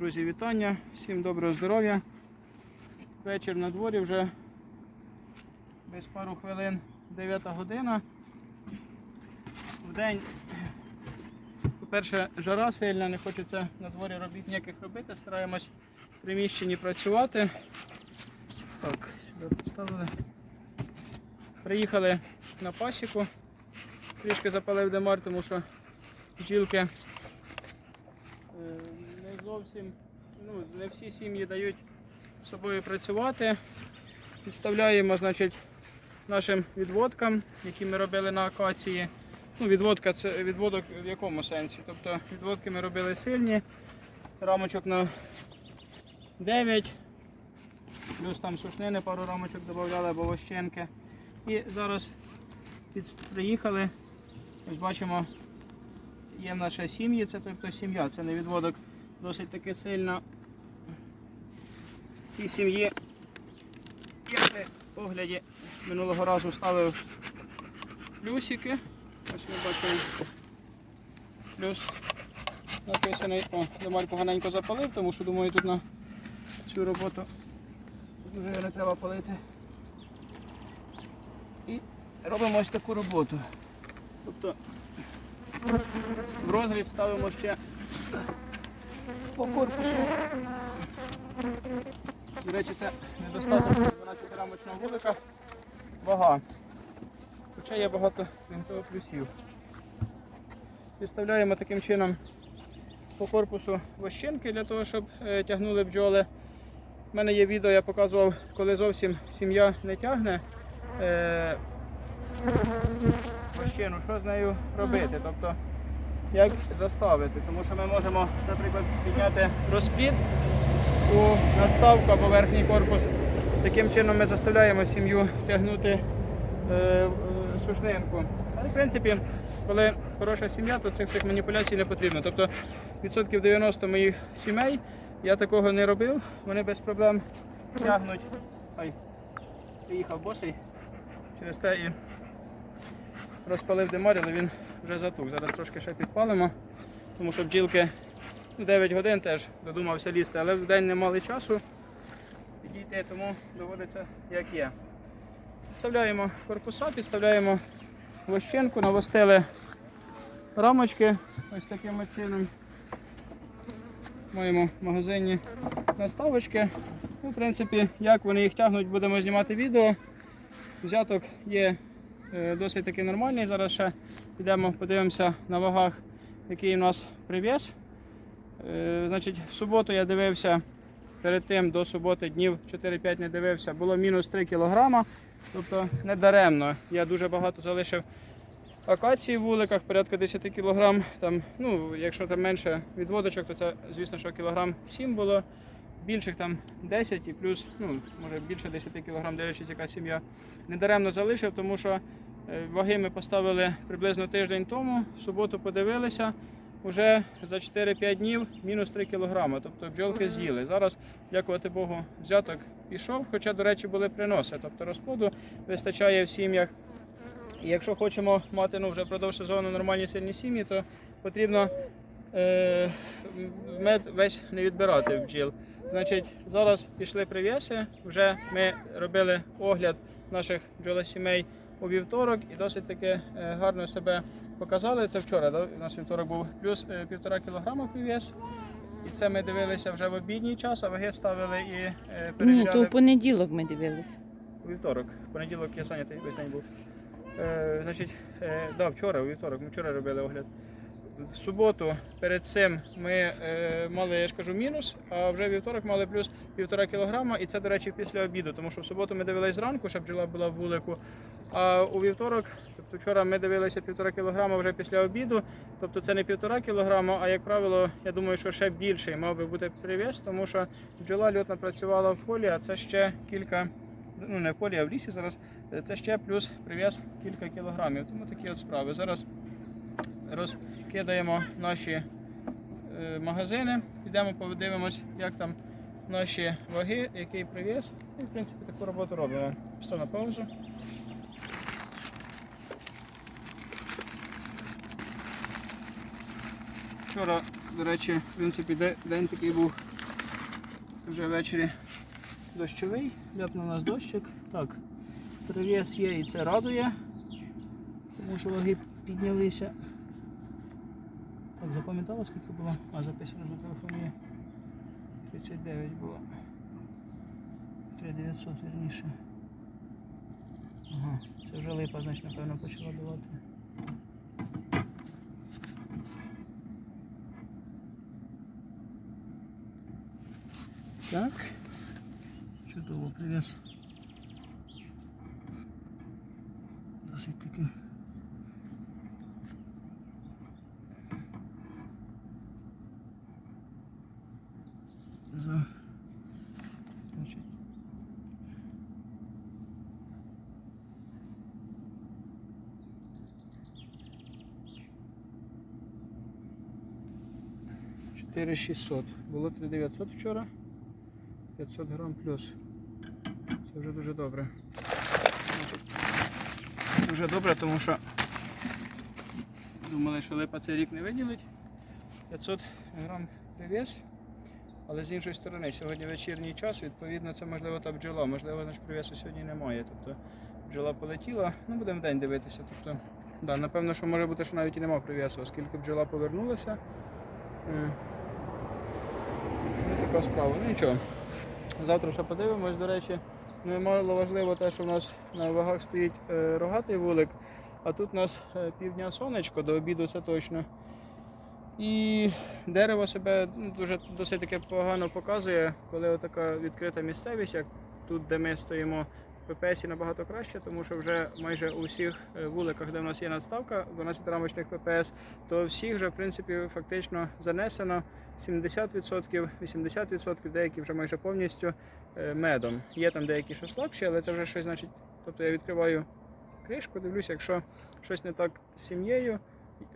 Друзі, вітання, всім доброго здоров'я. Вечір на дворі вже без пару хвилин 9 година. В день, по-перше, жара сильна, не хочеться на дворі робіт ніяких робити, стараємось в приміщенні працювати. Так, сюди поставили. Приїхали на пасіку. Трішки запалив демар, тому що бджілки зовсім, ну, не всі сім'ї дають собою працювати. Підставляємо значить, нашим відводкам, які ми робили на акації. Ну, відводка це відводок в якому сенсі? Тобто відводки ми робили сильні, рамочок на 9, плюс там сушнини, пару рамочок додавали або вощенки. І зараз під- приїхали, ось бачимо, є в нашій сім'ї, це тобто сім'я, це не відводок досить таки сильно. Цій сім'ї, як ми в минулого разу ставив плюсики. Ось ми бачимо плюс написаний. О, Демаль поганенько запалив, тому що думаю тут на цю роботу вже не треба палити. І робимо ось таку роботу. Тобто в розріз ставимо ще по корпусу. До речі, це недостатньо 12 рамочного вулика. Вага. Хоча є багато того плюсів. Підставляємо таким чином по корпусу вощинки для того, щоб е, тягнули бджоли. У мене є відео, я показував, коли зовсім сім'я не тягне е, вощину, що з нею робити. Тобто, як заставити. Тому що ми можемо, наприклад, підняти розплід у надставку або верхній корпус. Таким чином ми заставляємо сім'ю тягнути е, е, сушнинку. Але в принципі, коли хороша сім'я, то цих всіх маніпуляцій не потрібно. Тобто відсотків 90 моїх сімей я такого не робив, вони без проблем тягнуть. Ай, приїхав босий через те і розпалив димар, але він вже затух. Зараз трошки ще підпалимо, тому що бджілки 9 годин теж додумався лізти, але в день не мали часу підійти, тому доводиться як є. Підставляємо корпуса, підставляємо вощенку, навостили рамочки ось таким чином. Маємо в магазині наставочки. Ну, в принципі, як вони їх тягнуть, будемо знімати відео. Взяток є е, досить таки нормальний. Зараз ще підемо, подивимося на вагах, який у нас прив'яз. Е, Значить, в суботу я дивився перед тим до суботи днів 4-5 не дивився, було мінус 3 кг. Тобто не даремно. Я дуже багато залишив акації в вуликах, порядка 10 кг. Там, ну, якщо там менше відводочок, то це, звісно, що кілограм 7 було. Більших там 10 і плюс, ну, може більше 10 кг, дивлячись, яка сім'я. Недаремно залишив, тому що ваги ми поставили приблизно тиждень тому. В суботу подивилися. Уже за 4-5 днів мінус 3 кг, тобто бджолки з'їли. Зараз, дякувати Богу, взяток пішов, хоча, до речі, були приноси. Тобто розплоду вистачає в сім'ях. І якщо хочемо мати ну, вже впродовж сезону нормальні сильні сім'ї, то потрібно е, мед весь не відбирати в бджіл. Значить, зараз пішли прив'яси, вже ми робили огляд наших бджолосімей у вівторок і досить таки е, гарно себе показали. Це вчора, да? у нас вівторок був плюс е, півтора кілограма прив'яз. І це ми дивилися вже в обідній час, а ваги ставили і перевіряли. Ні, то в понеділок ми дивилися. У вівторок. В понеділок я зайнятий весь день був. Е, значить, е, да, вчора, у вівторок, ми вчора робили огляд. В суботу перед цим ми е, мали, я ж кажу, мінус, а вже вівторок мали плюс півтора кілограма, і це, до речі, після обіду, тому що в суботу ми дивились зранку, щоб бджола була в вулику. А у вівторок, тобто вчора ми дивилися півтора кілограма вже після обіду. Тобто це не півтора кілограма, а як правило, я думаю, що ще більший мав би бути привіз, тому що бджола льотна працювала в полі, а це ще кілька ну не в полі, а в лісі зараз, е, це ще плюс прив'яз кілька кілограмів. Тому такі от справи. Зараз розкидаємо наші е, магазини, підемо подивимось, як там наші ваги, який прив'яз. І в принципі таку роботу робимо. Став на паузу. Вчора, до речі, в принципі, день такий був вже ввечері дощовий, ляпнув у нас дощик. Так, привіс є і це радує, тому що ваги піднялися. Так, запам'ятала скільки було? А, записано на телефоні. є. 39 було. 3900 вірніше. Ага, це вже липа, значить, напевно, почала давати. Так. Чудово, привіз. 4600. Було 3900 вчора. 500 грам плюс. Це вже дуже добре. Дуже добре, тому що думали, що липа цей рік не виділить. 500 грам привіз. Але з іншої сторони, сьогодні вечірній час, відповідно, це можливо та бджола, можливо, наш прив'язку сьогодні немає. Тобто бджола полетіла, ну будемо день дивитися. Тобто, да, Напевно, що може бути, що навіть і нема привісу, оскільки бджола повернулася. Е, Така справа. Ну нічого. Завтра ще подивимось, до речі. Ну, мало важливо те, що в нас на вагах стоїть е, рогатий вулик, а тут у нас е, півдня сонечко, до обіду це точно. І дерево себе ну, дуже досить таки погано показує, коли така відкрита місцевість, як тут, де ми стоїмо в ППСі набагато краще, тому що вже майже у всіх е, вуликах, де в нас є надставка 12-рамочних ППС, то всіх вже в принципі фактично занесено 70%, 80%, деякі вже майже повністю е, медом. Є там деякі, що слабші, але це вже щось значить. Тобто я відкриваю кришку, дивлюся, якщо щось не так з сім'єю,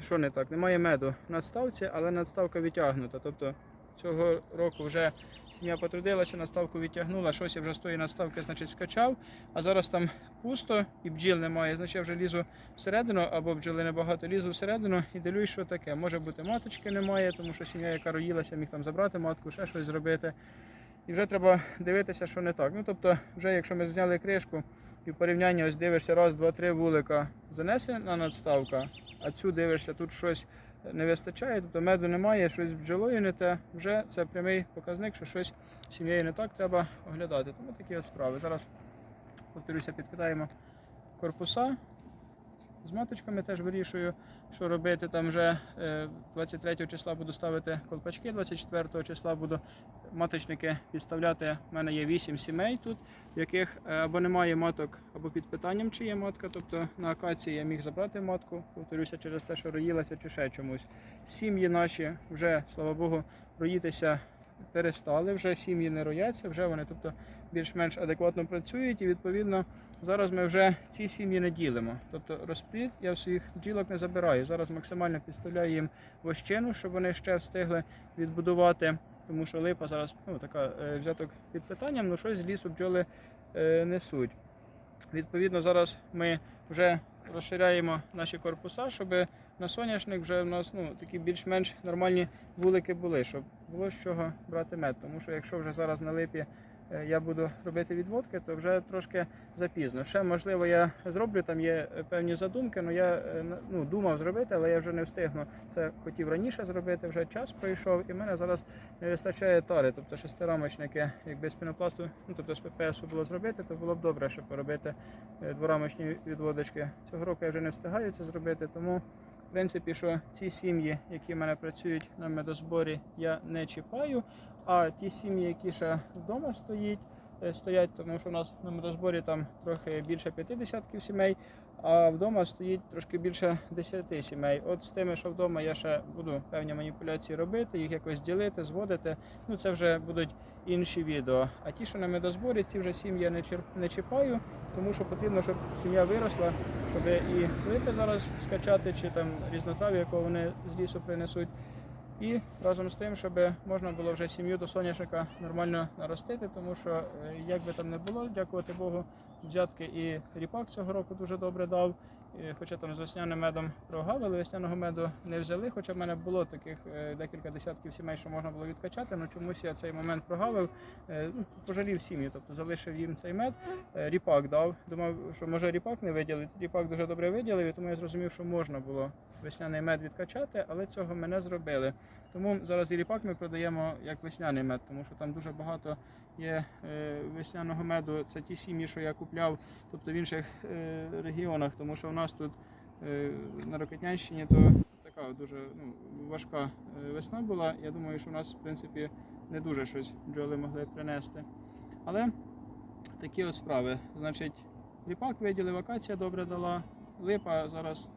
що не так, немає меду надставці, але надставка відтягнута. Тобто цього року вже сім'я потрудилася, надставку відтягнула, щось я вже з тої надставки значить, скачав, а зараз там пусто і бджіл немає. Значить я вже лізу всередину, або бджоли небагато лізу всередину і дивлюсь, що таке. Може бути маточки немає, тому що сім'я, яка роїлася, міг там забрати матку, ще щось зробити. І вже треба дивитися, що не так. Ну тобто, вже якщо ми зняли кришку і в порівнянні ось дивишся, раз, два, три вулика занесена надставка, а цю дивишся, тут щось не вистачає, тобто меду немає, щось з бджолою не те, вже це прямий показник, що щось з сім'єю не так треба оглядати. Тому такі от справи. Зараз, повторюся, підкидаємо корпуса. З маточками теж вирішую, що робити. Там вже е, 23 числа буду ставити колпачки, 24 числа буду маточники підставляти. У мене є 8 сімей тут, в яких е, або немає маток, або під питанням, чи є матка. Тобто на акації я міг забрати матку, повторюся, через те, що роїлася чи ще чомусь. Сім'ї наші вже, слава Богу, роїтися перестали, вже сім'ї не рояться, вже вони тобто, більш-менш адекватно працюють і відповідно зараз ми вже ці сім'ї не ділимо. Тобто розплід я в своїх бджілок не забираю. Зараз максимально підставляю їм вощину, щоб вони ще встигли відбудувати. Тому що липа зараз ну, така е, взяток під питанням, ну щось з лісу бджоли е, несуть. Відповідно, зараз ми вже розширяємо наші корпуса, щоб на соняшник вже в нас ну, такі більш-менш нормальні вулики були, щоб було з чого брати мед. Тому що якщо вже зараз на липі я буду робити відводки, то вже трошки запізно. Ще можливо я зроблю, там є е, певні задумки, але я е, ну, думав зробити, але я вже не встигну. Це хотів раніше зробити, вже час пройшов, і в мене зараз не вистачає тари, тобто шестирамочники, якби з пінопласту, ну тобто з ППС було зробити, то було б добре, щоб поробити е, дворамочні відводочки. Цього року я вже не встигаю це зробити, тому в принципі, що ці сім'ї, які в мене працюють на медозборі, я не чіпаю. А ті сім'ї, які ще вдома стоять, е, стоять, тому що у нас на медозборі там трохи більше 50 сімей, а вдома стоїть трошки більше 10 сімей. От з тими, що вдома, я ще буду певні маніпуляції робити, їх якось ділити, зводити. Ну це вже будуть інші відео. А ті, що на медозборі, ці вже сім'ї не, чер- не чіпаю, тому що потрібно, щоб сім'я виросла, щоб і липи зараз скачати, чи там різнотрав'я, якого вони з лісу принесуть. І разом з тим, щоб можна було вже сім'ю до соняшника нормально наростити, тому що е, як би там не було, дякувати Богу, взятки і ріпак цього року дуже добре дав. хоча там з весняним медом прогавили, весняного меду не взяли. Хоча в мене було таких е, декілька десятків сімей, що можна було відкачати, але чомусь я цей момент прогавив. Е, ну, пожалів сім'ї, тобто залишив їм цей мед. Е, Ріпак дав. Думав, що може ріпак не виділить. Ріпак дуже добре виділив, і тому я зрозумів, що можна було весняний мед відкачати, але цього ми не зробили. Тому зараз і ріпак ми продаємо як весняний мед, тому що там дуже багато є е, весняного меду. Це ті сім'ї, що я купляв, тобто в інших е, регіонах, тому що у нас тут е, на Рокетнянщині то така дуже ну, важка весна була. Я думаю, що у нас в принципі не дуже щось бджоли могли принести. Але такі от справи. Значить, ріпак виділив, акація добре дала. Липа зараз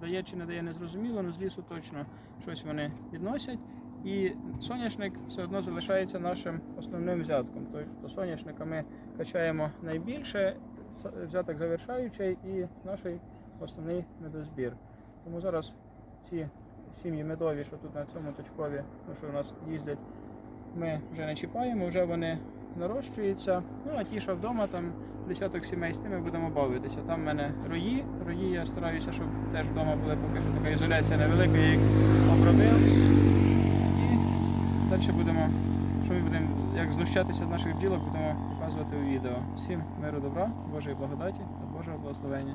дає чи не дає, не зрозуміло, але з лісу точно щось вони відносять. І соняшник все одно залишається нашим основним взятком. Тобто соняшника ми качаємо найбільше, взяток завершаючий і наш основний медозбір. Тому зараз ці сім'ї медові, що тут на цьому точкові, ну, що у нас їздять, ми вже не чіпаємо, вже вони нарощуються. Ну а ті, що вдома, там десяток сімей з тими будемо бавитися. Там в мене рої. Рої я стараюся, щоб теж вдома були поки що така ізоляція невелика, я їх обробив. Далі будемо, що ми будемо, як знущатися з наших бджілок, будемо показувати у відео. Всім миру добра, Божої благодаті та Божого благословення.